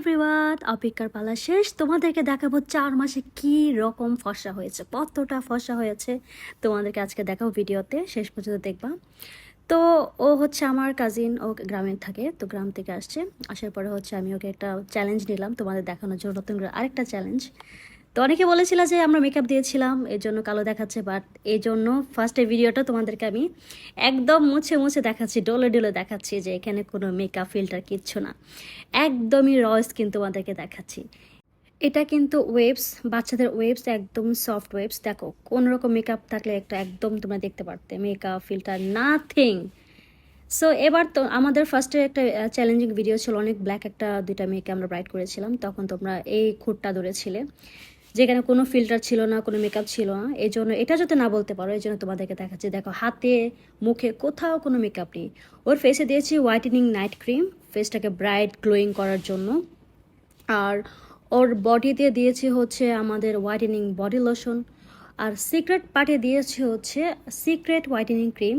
Everyone অপেক্ষার পালা শেষ। তোমাদেরকে দেখাবো চার মাসে কি রকম ফসা হয়েছে, কতটা ফসা হয়েছে। তোমাদেরকে আজকে দেখাবো ভিডিওতে, শেষ পর্যন্ত দেখবা। তো ও হচ্ছে আমার কাজিন ও গ্রামে থাকে, তো গ্রাম থেকে আসছে। আসার পরে হচ্ছে আমি ওকে একটা চ্যালেঞ্জ নিলাম তোমাদের দেখানোর জন্য, নতুন আরেকটা চ্যালেঞ্জ তো অনেকে বলেছিল যে আমরা মেকআপ দিয়েছিলাম, এর জন্য কালো দেখাচ্ছে বাট এই জন্য ফার্স্টে ভিডিওটা তোমাদেরকে আমি একদম মুছে মুছে দেখাচ্ছি, ডলে ডলে দেখাচ্ছি যে এখানে কোনো মেকআপ ফিল্টার কিচ্ছু না। একদমই র স্কিন তোমাদেরকে দেখাচ্ছি। এটা কিন্তু ওয়েবস বাচ্চাদের ওয়েবস একদম সফট ওয়েবস দেখো কোন রকম মেকআপ থাকলে একটা একদম তোমরা দেখতে পারতে মেকআপ ফিল্টার নাথিং সো এবার তো আমাদের ফার্স্টে একটা চ্যালেঞ্জিং ভিডিও ছিল, অনেক ব্ল্যাক একটা দুইটা মেয়েকে আমরা ব্রাইট করেছিলাম, তখন তোমরা এই খুঁটটা ধরেছিলে। যেখানে কোনো ফিল্টার ছিল না, কোনো মেকআপ ছিল না এই জন্য এটা যাতে না বলতে পারো এই জন্য তোমাদেরকে দেখাচ্ছি। দেখো, হাতে, মুখে কোথাও কোনো মেকআপ নেই। ওর ফেসে দিয়েছি হোয়াইটেনিং নাইট ক্রিম ফেসটাকে ব্রাইট গ্লোয়িং করার জন্য। আর ওর বডিতে দিয়েছি হচ্ছে আমাদের হোয়াইটেনিং বডি লোশন আর সিক্রেট পার্টে দিয়েছি হচ্ছে সিক্রেট হোয়াইটেনিং ক্রিম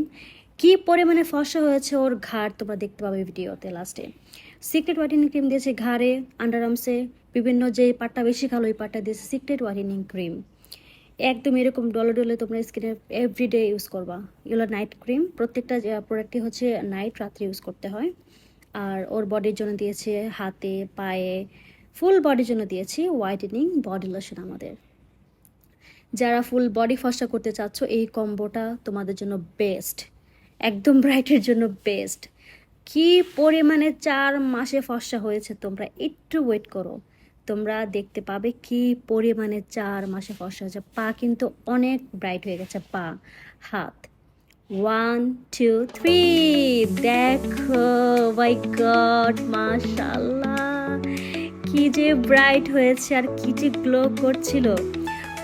কি পরিমাণে ফসা হয়েছে ওর ঘাড় তোমরা দেখতে পাবে ভিডিওতে লাস্টে। সিক্রেট হোয়াইটেনিং ক্রিম দিয়েছে ঘাড়ে আন্ডারআর্মসে বিভিন্ন যে পাটটা বেশি খালো ওই পাটটা দিয়েছে সিক্রেট হোয়াইটেনিং ক্রিম একদম এরকম ডলে ডলে তোমরা স্কিনে এভরিডে ইউজ করবা। এগুলো নাইট ক্রিম প্রত্যেকটা প্রোডাক্টই হচ্ছে নাইট রাত্রে ইউজ করতে হয়। আর ওর বডির জন্য দিয়েছে হাতে, পায়ে ফুল বডির জন্য দিয়েছি হোয়াইটেনিং বডি লোশন আমাদের। যারা ফুল বডি ফসা করতে চাচ্ছ, এই কম্বোটা তোমাদের জন্য বেস্ট একদম ব্রাইটের জন্য বেস্ট কি পরিমাণে চার মাসে ফসা হয়েছে তোমরা একটু ওয়েট করো। তোমরা দেখতে পাবে কি পরিমাণে চার মাসে ফসা হয়েছে। পা কিন্তু অনেক ব্রাইট হয়ে গেছে, পা, হাত। ওয়ান টু থ্রি দেখো মাই গড মাশাল্লাহ কি যে ব্রাইট হয়েছে আর কি যে গ্লো করছিল।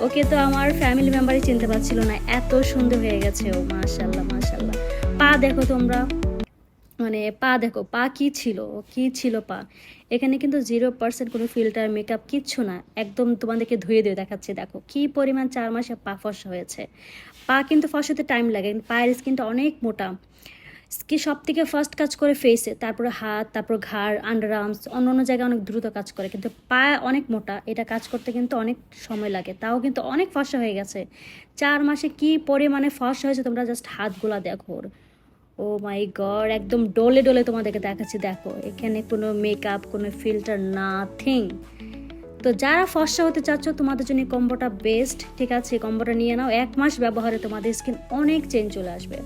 ওকে তো আমার ফ্যামিলি মেম্বারই চিনতে পারছিল না, এত সুন্দর হয়ে গেছে ও মাশাল্লাহ মাশাল্লাহ পা দেখো তোমরা। মানে পা দেখো, পা কি ছিল? কি ছিল পা? এখানে কিন্তু জিরো পার্সেন্ট কোনো ফিল্টার মেকআপ কিচ্ছু না। একদম তোমাদেরকে ধুয়ে ধুয়ে দেখাচ্ছে, দেখো। কি পরিমাণ চার মাসে পা ফসা হয়েছে। পা কিন্তু ফসাতে টাইম লাগে কিন্তু পায়ের স্কিনটা অনেক মোটা। স্কিন সব থেকে ফার্স্ট কাজ করে ফেসে তারপরে হাত, তারপর ঘাড় আন্ডার আর্মস অন্য অন্য জায়গায় অনেক দ্রুত কাজ করে। কিন্তু পা অনেক মোটা, এটা কাজ করতে কিন্তু অনেক সময় লাগে। তাও কিন্তু অনেক ফসা হয়ে গেছে। চার মাসে কি পরিমাণে ফসা হয়েছে তোমরা জাস্ট হাতগুলা দেখো। ও মাই গড, একদম ডলে ডলে তোমাদেরকে দেখাচ্ছি। দেখো, এখানে কোনো মেকআপ কোনো ফিল্টার নাথিং তো যারা ফর্সা হতে চাচ্ছ, তোমাদের জন্য কম্বোটা বেস্ট ঠিক আছে? কম্বোটা নিয়ে নাও। এক মাস ব্যবহারে তোমাদের স্কিন অনেক চেঞ্জ চলে আসবে।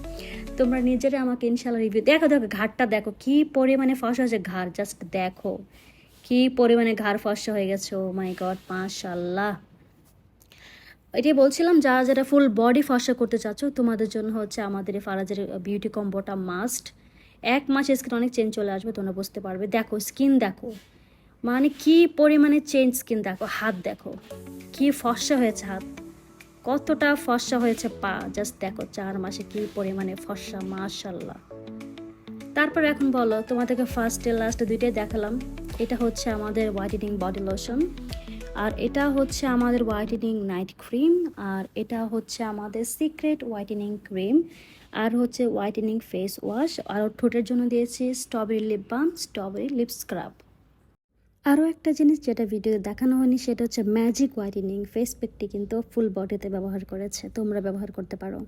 তোমরা নিজেরা আমাকে ইনশাল্লাহ রিভিউ দেখো দেখো, ঘাড়টা দেখো, কি পরিমাণে ফসা হয়েছে ঘাড় জাস্ট দেখো। কি পরিমাণে ঘাড় ফসা হয়ে গেছে ও মাই গড মাশাল্লাহ এটাই বলছিলাম, যারা যারা ফুল বডি ফসা করতে চাচ্ছ, তোমাদের জন্য হচ্ছে আমাদের ফারাজের বিউটি কম্বোটা মাস্ট এক মাস স্কিন অনেক চেঞ্জ চলে আসবে, তোমরা বুঝতে পারবে। দেখো স্কিন দেখো। মানে কি পরিমাণে চেঞ্জ স্কিন দেখো, হাত দেখো। কি ফর্সা হয়েছে হাত। কতটা ফর্সা হয়েছে পা জাস্ট দেখো, চার মাসে কি পরিমাণে ফর্সা মাশাল্লাহ তারপর এখন বলো, তোমাদেরকে ফার্স্টে লাস্টে দুইটাই দেখালাম। এটা হচ্ছে আমাদের হোয়াইটেনিং বডি লোশন আর এটা হচ্ছে আমাদের হোয়াইটেনিং নাইট ক্রিম আর এটা হচ্ছে আমাদের সিক্রেট হোয়াইটেনিং ক্রিম আর হচ্ছে হোয়াইটেনিং ফেস ওয়াশ আর ঠোঁটের জন্য দিয়েছি strawberry lip balm strawberry lip scrub আরও একটা জিনিস যেটা ভিডিওতে দেখানো হয়নি, সেটা হচ্ছে ম্যাজিক হোয়াইটেনিং ফেস প্যাকটি কিন্তু ফুল বডিতে ব্যবহার করেছে, তোমরা ব্যবহার করতে পারো।